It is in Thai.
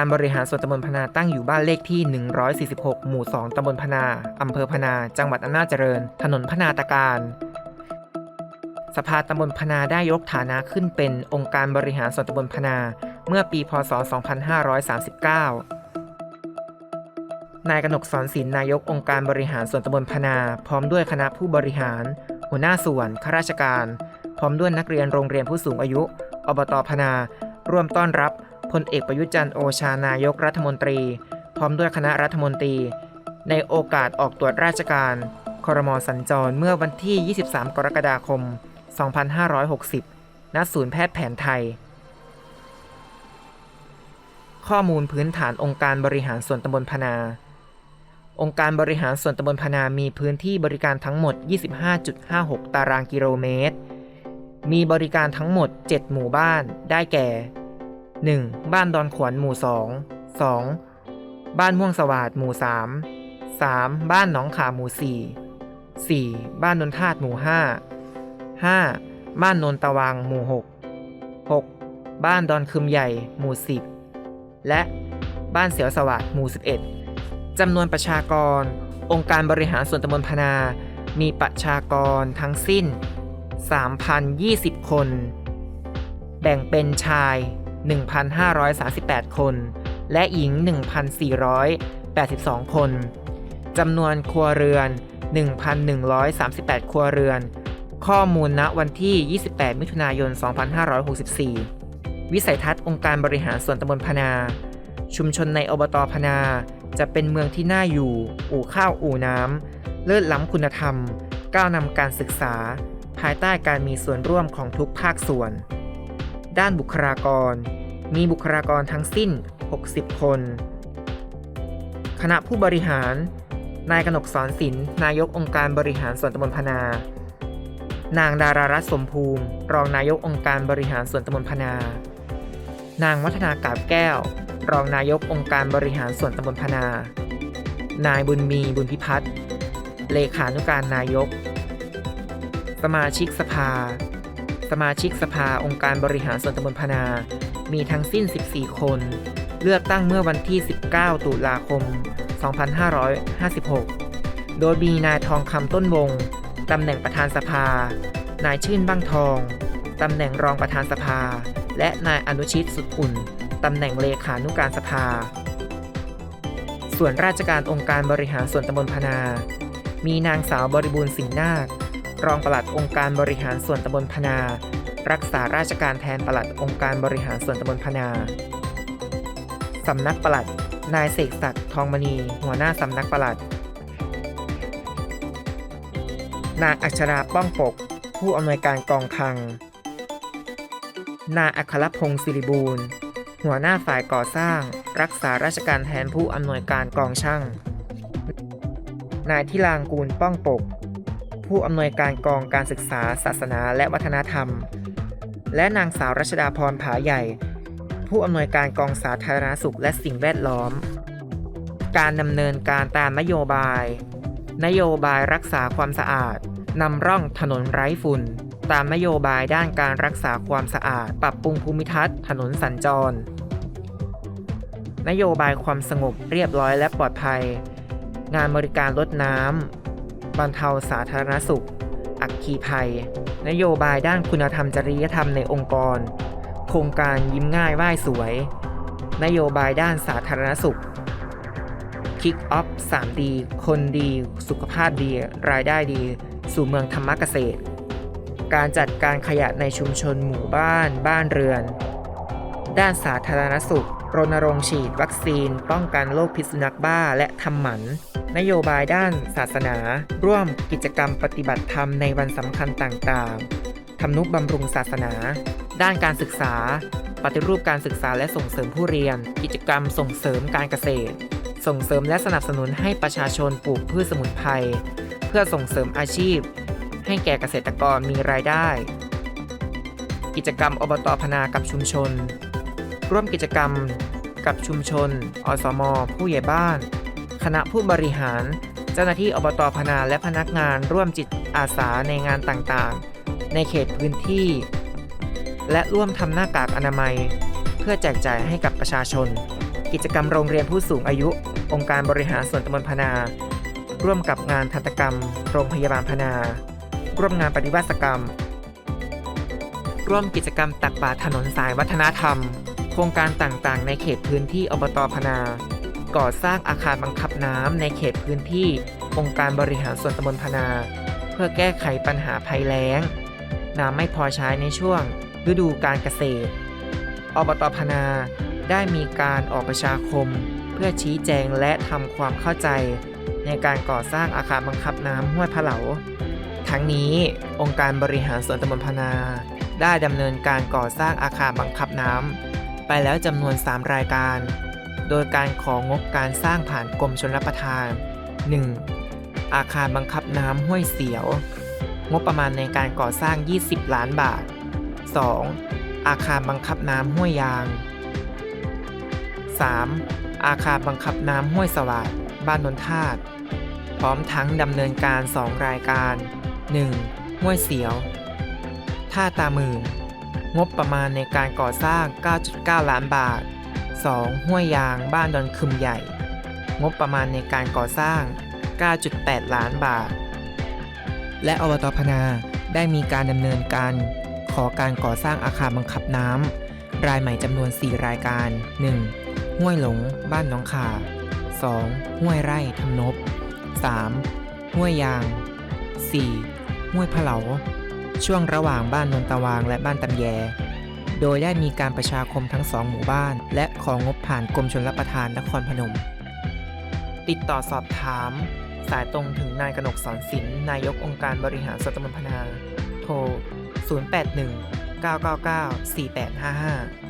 การบริหารส่วนตำบลพนาตั้งอยู่บ้านเลขที่ 146 หมู่ 2 ตำบลพนา อำเภอพนา จังหวัดอำนาจเจริญ ถนนพนาตการ สภาตำบลพนาได้ยกฐานะขึ้นเป็นองค์การบริหารส่วนตำบลพนา เมื่อปี พศ 2539 นายกนกสอนศิลป์นายกองค์การบริหารส่วนตำบลพนา พร้อมด้วยคณะผู้บริหาร หัวหน้าส่วน ข้าราชการ พร้อมด้วยนักเรียนโรงเรียนผู้สูงอายุ อบตพนา ร่วมต้อนรับ พลเอกประยุจันทร์โอชานายกรัฐมนตรี พร้อมด้วยคณะรัฐมนตรี ในโอกาสออกตรวจราชการคอรมอสัญจรเมื่อวันที่ 23 กรกฎาคม 2560 ณ ศูนย์แพทย์แผนไทย ข้อมูลพื้นฐานองค์การบริหารส่วนตำบลพนา องค์การบริหารส่วนตำบลพนามีพื้นที่บริการทั้งหมด 25.56 ตารางกิโลเมตร มีบริการทั้งหมด 7 หมู่บ้าน ได้แก่ 1. บ้านดอนขวัญหมู่ 2 2. บ้านม่วงสวัสดหมู่ 3 3. บ้านหนองขาหมู่ 4 4. บ้านนนทาดหมู่ 5 5. บ้านนนตะวังหมู่ 6 6. บ้านดอนคึมใหญ่หมู่ 10 และบ้านเสียวสวัสดหมู่ 11 จำนวนประชากร องค์การบริหารส่วนตำบลพนา มีประชากรทั้งสิ้น 3,020 คน แบ่งเป็นชาย 1,538 คน และหญิง 1,482 คน จำนวนครัวเรือน 1,138 ครัวเรือน ข้อมูลณวันที่ 28 มิถุนายน 2564 วิสัยทัศน์องค์การบริหารส่วนตำบลพนา ชุมชนในอบตพนา จะเป็นเมืองที่น่าอยู่ อู่ข้าวอู่น้ำ เลิศล้ำคุณธรรม ก้าวนำการศึกษา ภายใต้การมีส่วนร่วมของทุกภาคส่วน ด้านบุคลากร มีบุคลากรทั้งสิ้น 60 คน คณะผู้บริหาร นายกนกสอนศิลป์นายกองค์การบริหารส่วนตำบลพนา นางดารารัตน์สมภูมิ รองนายกองค์การบริหารส่วนตำบลพนา นางวัฒนากาบแก้ว รองนายกองค์การบริหารส่วนตำบลพนา นายบุญมีบุญพิพัฒน์ เลขานุการนายก สมาชิกสภา สมาชิกสภาองค์การบริหารส่วนตำบลพนา มีทั้งสิ้น 14 คน เลือกตั้งเมื่อวันที่ 19 ตุลาคม 2556 โดยมีนายทองคำต้นวง ตำแหน่งประธานสภา นายชื่นบ้างทอง ตำแหน่งรองประธานสภา และนายอนุชิตสุดอุ่น ตำแหน่งเลขานุการสภา ส่วนราชการองค์การบริหารส่วนตำบลพนา มีนางสาวบริบูรณ์สิงห์นาค รองปลัดองค์การบริหารส่วนตำบลพนา รักษาราชการแทนปลัดองค์การบริหารส่วนตำบลพนา สำนักปลัด นายเสกศักดิ์ทองมณี หัวหน้าสำนักปลัด นางอัชราป้องปก ผู้อำนวยการกองคลัง นายอัครพงศ์สิริบูรณ์ หัวหน้าฝ่ายก่อสร้าง รักษาราชการแทนผู้อำนวยการกองช่าง นายทิลางกูลป้องปกผู้อำนวยการกองการศึกษาศาสนาและวัฒนธรรม และนางสาวรัชดาพรผาใหญ่ ผู้อำนวยการกองสาธารณสุขและสิ่งแวดล้อม การดำเนินการตามนโยบาย นโยบายรักษาความสะอาดนำร่องถนนไร้ฝุ่น ตามนโยบายด้านการรักษาความสะอาด ปรับปรุงภูมิทัศน์ ถนนสัญจร นโยบายความสงบเรียบร้อยและปลอดภัย งานบริการลดน้ำบรรเทาสาธารณสุข อัคคีภัย นโยบายด้านคุณธรรมจริยธรรมในองค์กร โครงการยิ้มง่ายไหว้สวย นโยบายด้านสาธารณสุข คิกออฟ 3D คนดี สุขภาพดี รายได้ดี สู่เมืองธรรมเกษตร การจัดการขยะในชุมชนหมู่บ้าน บ้านเรือน ด้านสาธารณสุข รณรงค์ฉีดวัคซีน ป้องกันโรคพิษสุนัขบ้าและทำหมัน นโยบายด้านศาสนา ร่วมกิจกรรมปฏิบัติธรรมในวันสำคัญต่างๆทำนุบำรุงศาสนา ด้านการศึกษา ปฏิรูปการศึกษาและส่งเสริมผู้เรียน กิจกรรมส่งเสริมการเกษตร ส่งเสริมและสนับสนุนให้ประชาชนปลูกพืชสมุนไพรเพื่อส่งเสริมอาชีพ ให้แก่เกษตรกรมีรายได้ กิจกรรมอบตพนากับชุมชน ร่วมกิจกรรมกับชุมชน อสม ผู้ใหญ่บ้าน คณะผู้บริหาร เจ้าหน้าที่อบตพนาและพนักงานร่วมจิตอาสาในงานต่างๆ ในเขตพื้นที่ และร่วมทำหน้ากากอนามัย เพื่อแจกจ่ายให้กับประชาชน กิจกรรมโรงเรียนผู้สูงอายุ องค์การบริหารส่วนตำบลพนา ร่วมกับงานทันตกรรม โรงพยาบาลพนา ร่วมงานปฏิวัติกรรม ร่วมกิจกรรมตักบาตรถนนสายวัฒนธรรม ครงการต่างๆ ในเขตพื้นที่อบตพนา ก่อสร้างอาคารบังคับน้ำในเขตพื้นที่องค์การบริหารส่วนตำบลพนา เพื่อแก้ไขปัญหาภัยแล้ง น้ำไม่พอใช้ในช่วงฤดูการเกษตร อบตพนาได้มีการออกประชาคม เพื่อชี้แจงและทำความเข้าใจ ในการก่อสร้างอาคารบังคับน้ำห้วยพะเหลา ทั้งนี้องค์การบริหารส่วนตำบลพนา ได้ดำเนินการก่อสร้างอาคารบังคับน้ำ ไปแล้วจำนวน 3 รายการ โดยการของงบการสร้างผ่านกรมชลประทาน 1. อาคารบังคับน้ำห้วยเสียว งบประมาณในการก่อสร้าง 20 ล้านบาท 2. อาคารบังคับน้ำห้วยยาง 3. อาคารบังคับน้ำห้วยสวัสดบ้านนนทาตพร้อมทั้งดำเนินการ 2 รายการ 1. ห้วยเสียว ท่าตามื่น งบประมาณในการก่อสร้าง 9.9 ล้านบาท 2. ห้วยยางบ้านดอนคึมใหญ่ งบประมาณในการก่อสร้าง 9.8 ล้านบาท และอบตพนาได้มีการดำเนินการขอการก่อสร้างอาคารบังคับน้ำรายใหม่จำนวน 4 รายการ 1. ห้วยหลง บ้านหน้องขา 2. ห้วยไร่ทำนบ 3. ห้วยยาง 4. ห้วยพะเหลา ช่วงระหว่างบ้านนนตะวางและบ้านตำแย โดยได้มีการประชาคมทั้งสองหมู่บ้าน และของงบผ่านกรมชลประทานนครพนม ติดต่อสอบถาม สายตรงถึงนายกนกสอนศิลป์นายกองค์การบริหารส่วนตำบลพนา โทร 081 999 4855